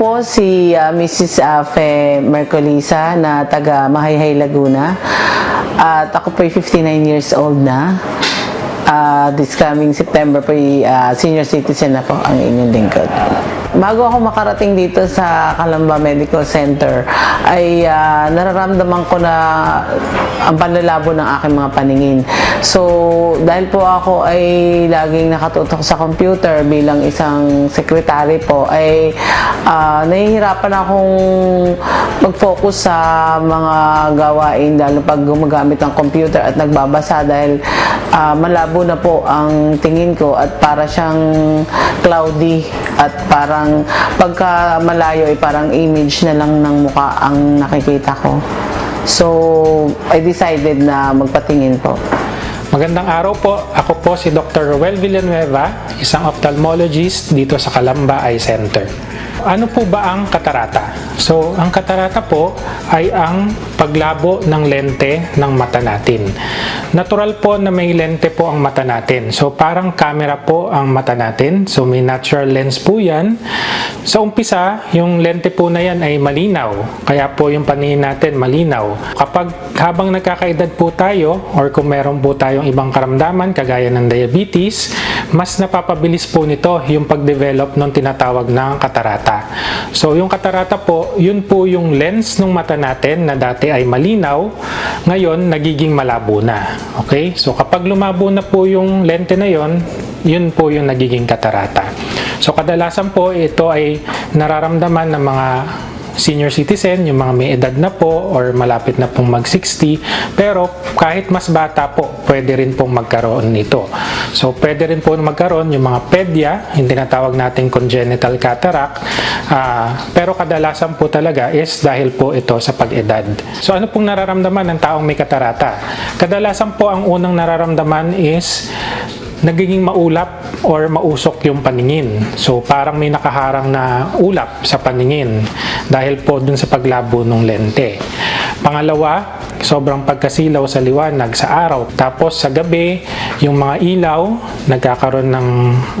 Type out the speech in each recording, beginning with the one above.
po si ah, Mrs. ah, Fe Mercolisa na taga Mahayhay, Laguna. At ako po ay 59 years old na. Ah, this coming September po ay, ah, senior citizen na po ang inyong lingkod. Bago ako makarating dito sa Calamba Medical Center, ay ah, nararamdaman ko na ang panlalabo ng aking mga paningin. So, dahil po ako ay laging nakatutok sa computer bilang isang secretary po, ay ah, nahihirapan akong mag-focus sa mga gawain, lalo pag gumagamit ng computer at nagbabasa dahil ah, malabo na po ang tingin ko at para siyang cloudy at parang pagka malayo ay parang image na lang ng mukha ang nakikita ko. So, I decided na magpatingin po. Magandang araw po. Ako po si Dr. Roel Villanueva, isang ophthalmologist dito sa Calamba Eye Center. Ano po ba ang katarata? So, ang katarata po ay ang paglabo ng lente ng mata natin. Natural po na may lente po ang mata natin. So, parang camera po ang mata natin. So, may natural lens po yan. Sa umpisa, yung lente po na yan ay malinaw. Kaya po yung paningin natin malinaw. Kapag habang nagkakaedad po tayo or kung meron po tayong ibang karamdaman kagaya ng diabetes, mas napapabilis po nito yung pag-develop ng tinatawag na katarata. So yung katarata po, yun po yung lens ng mata natin na dati ay malinaw, ngayon nagiging malabo na. Okay? So kapag lumabo na po yung lente na yon, yun po yung nagiging katarata. So kadalasan po ito ay nararamdaman ng mga senior citizen, yung mga may edad na po or malapit na pong mag-60. Pero kahit mas bata po, pwede rin pong magkaroon nito. So pwede rin po magkaroon yung mga pedya, yung tinatawag nating congenital cataract. Ah, pero kadalasan po talaga is dahil po ito sa pag-edad. So ano pong nararamdaman ng taong may katarata? Kadalasan po ang unang nararamdaman is nagiging maulap or mausok yung paningin. So parang may nakaharang na ulap sa paningin dahil po dun sa paglabo ng lente. Pangalawa, sobrang pagkasilaw sa liwanag sa araw. Tapos sa gabi, yung mga ilaw nagkakaroon ng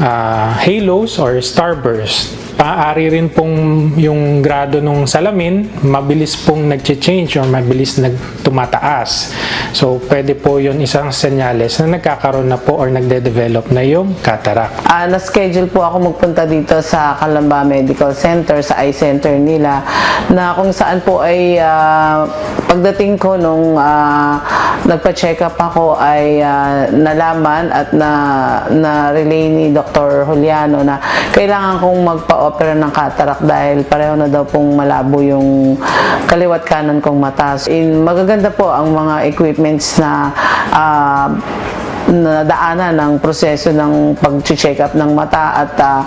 ah, halos or starburst. Maaari rin pong yung grado ng salamin, mabilis pong nag-change or mabilis nagtumataas. So, pwede po yun isang senyales na nagkakaroon na po or nagde-develop na yung cataract. Ah, na-schedule po ako magpunta dito sa Calamba Medical Center, sa eye center nila, na kung saan po ay ah, pagdating ko nung ah, nagpa-check up ako ay ah, nalaman at na na-relay ni Dr. Juliano na kailangan kong magpa-opera ng cataract dahil pareho na daw pong malabo yung kaliwat kanan kong mata. In, magaganda po ang mga equipments na ah, nadaanan ng proseso ng pag-check up ng mata at ah,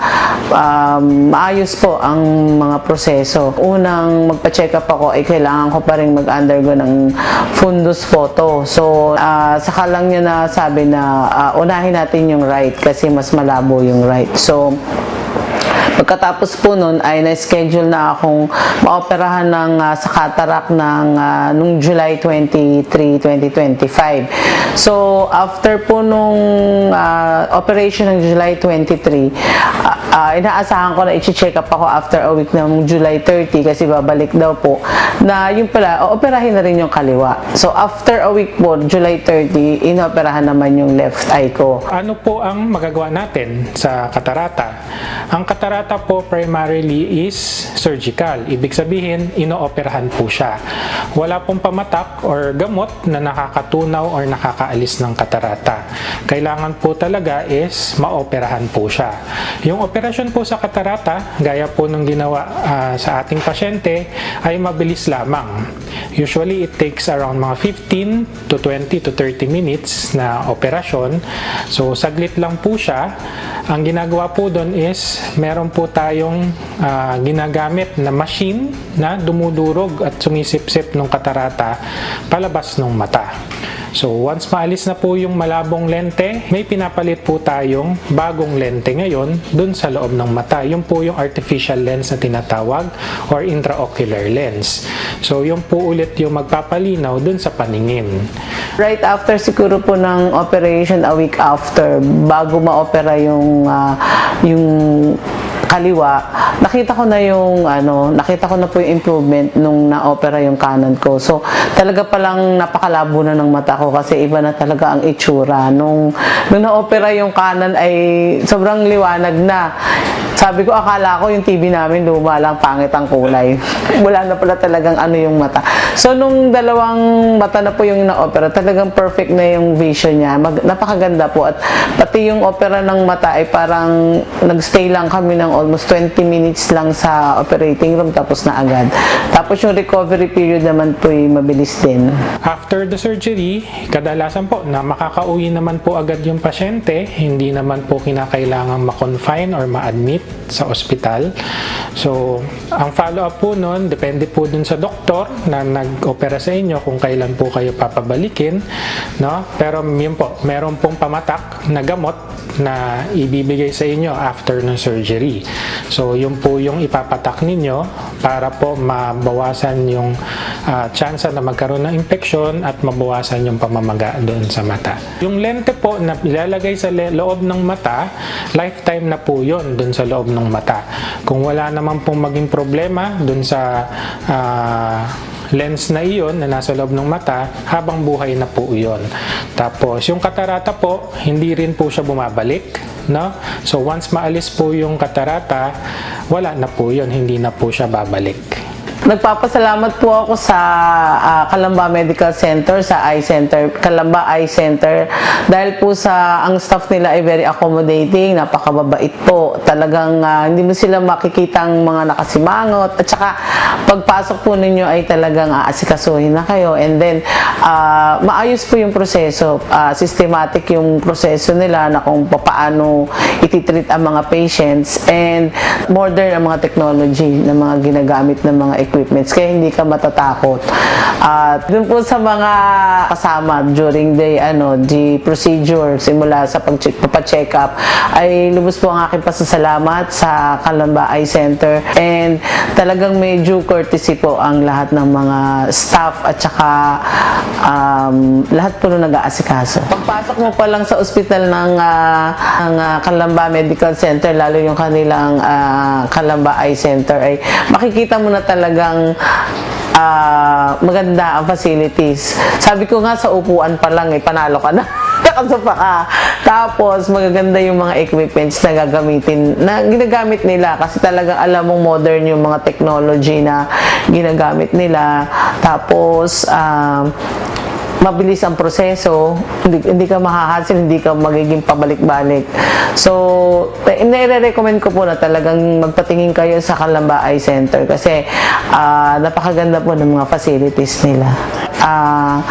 um, maayos po ang mga proseso. Unang magpa-check up ako ay kailangan ko pa rin mag-undergo ng fundus photo. So, ah, saka lang niya na sabi na ah, unahin natin yung right kasi mas malabo yung right. So, Pagkatapos po nun ay na-schedule na akong maoperahan ng ah, sa cataract ng ah, nung July 23, 2025. So after po nung ah, operation ng July 23, ah, ah, inaasahan ko na i-check up ako after a week ng July 30 kasi babalik daw po na yung pala, operahin na rin yung kaliwa. So after a week po, July 30, inoperahan naman yung left eye ko. Ano po ang magagawa natin sa katarata? Ang katarata po primarily is surgical. Ibig sabihin, inooperahan po siya. Wala pong pamatak or gamot na nakakatunaw or nakakaalis ng katarata. Kailangan po talaga is maoperahan po siya. Yung operasyon po sa katarata, gaya po ng ginawa ah, sa ating pasyente, ay mabilis lamang. Usually, it takes around mga 15 to 20 to 30 minutes na operasyon. So, saglit lang po siya. Ang ginagawa po doon is, meron po tayong ah, ginagamit na machine na dumudurog at sumisipsip ng katarata palabas ng mata. So, once maalis na po yung malabong lente, may pinapalit po tayong bagong lente ngayon dun sa loob ng mata. Yung po yung artificial lens na tinatawag or intraocular lens. So, yung po ulit yung magpapalinaw dun sa paningin. Right after siguro po ng operation, a week after, bago ma-opera yung, ah, yung kaliwa, nakita ko na yung ano, nakita ko na po yung improvement nung na-opera yung kanan ko. So, talaga palang napakalabo na ng mata ko kasi iba na talaga ang itsura. Nung, nung na-opera yung kanan ay sobrang liwanag na. Sabi ko, akala ko yung TV namin luma lang, pangit ang kulay. Wala na pala talagang ano yung mata. So, nung dalawang mata na po yung na-opera, talagang perfect na yung vision niya. Mag, napakaganda po. At pati yung opera ng mata ay parang nagstay lang kami ng almost 20 minutes lang sa operating room tapos na agad. Tapos yung recovery period naman po ay mabilis din. After the surgery, kadalasan po na makakauwi naman po agad yung pasyente, hindi naman po kinakailangan ma-confine or ma-admit sa ospital. So, ang follow-up po nun, depende po dun sa doktor na nag-opera sa inyo kung kailan po kayo papabalikin. No? Pero yun po, meron pong pamatak na gamot na ibibigay sa inyo after ng surgery. So, yun po yung ipapatak ninyo para po mabawasan yung ah, chance na magkaroon ng infection at mabawasan yung pamamaga doon sa mata. Yung lente po na ilalagay sa loob ng mata, lifetime na po yun doon sa loob ng mata. Kung wala naman pong maging problema doon sa ah, lens na iyon na nasa loob ng mata, habang buhay na po iyon. Tapos, yung katarata po, hindi rin po siya bumabalik. No? So, once maalis po yung katarata, wala na po yun, hindi na po siya babalik. Nagpapasalamat po ako sa ah, Kalamba Medical Center, sa Eye Center, Kalamba Eye Center. Dahil po sa ang staff nila ay very accommodating, napakababait po. Talagang ah, hindi mo sila makikitang mga nakasimangot. At saka pagpasok po ninyo ay talagang aasikasuhin na kayo. And then ah, maayos po yung proseso, Ah, systematic yung proseso nila na kung paano ititreat ang mga patients and modern ang mga technology na mga ginagamit ng mga equipments kaya hindi ka matatakot. At dun po sa mga kasama during the ano the procedure simula sa pag-check check up ay lubos po ang aking pasasalamat sa Kalamba Eye Center and talagang medyo courtesy po ang lahat ng mga staff at saka um, lahat po na nag-aasikaso. Pagpasok mo pa lang sa ospital ng, ah, ng ah, Kalamba Medical Center, lalo yung kanilang ah, Kalamba Eye Center, ay makikita mo na talagang ah, maganda ang facilities. Sabi ko nga sa upuan pa lang, eh, panalo ka na. Nakasapa ka. Tapos, magaganda yung mga equipments na gagamitin, na ginagamit nila kasi talagang alam mong modern yung mga technology na ginagamit nila. Tapos, um, mabilis ang proseso, hindi, hindi ka mahahasil, hindi ka magiging pabalik-balik. So, nire-recommend ko po na talagang magpatingin kayo sa Kalamba Eye Center kasi ah, napakaganda po ng mga facilities nila. Ah,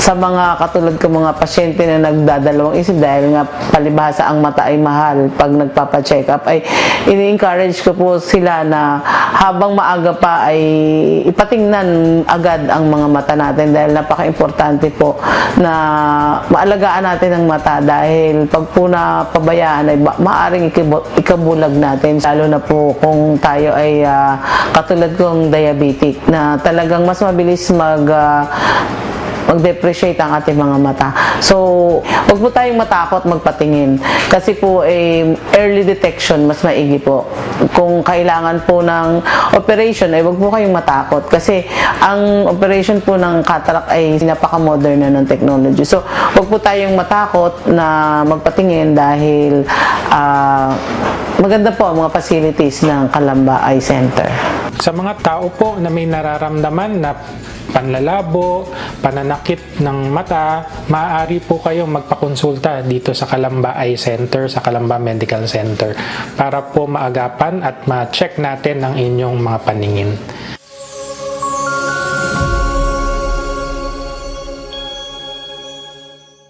sa mga katulad ko mga pasyente na nagdadalawang isip dahil nga palibhasa ang mata ay mahal pag nagpapa-check up ay ini-encourage ko po sila na habang maaga pa ay ipatingnan agad ang mga mata natin dahil napaka-importante po na maalagaan natin ang mata dahil pag po na pabayaan ay maaring ikabulag natin. Lalo na po kung tayo ay ah, katulad kong diabetic na talagang mas mabilis mag ah, mag-depreciate ang ating mga mata. So, huwag po tayong matakot magpatingin. Kasi po, eh, early detection, mas maigi po. Kung kailangan po ng operation, ay huwag po kayong matakot. Kasi, ang operation po ng cataract ay napaka-modern na ng technology. So, huwag po tayong matakot na magpatingin dahil ah, maganda po ang mga facilities ng Kalamba Eye Center. Sa mga tao po na may nararamdaman na panlalabo, pananakit ng mata, maaari po kayong magpakonsulta dito sa Kalamba Eye Center, sa Kalamba Medical Center para po maagapan at ma-check natin ang inyong mga paningin.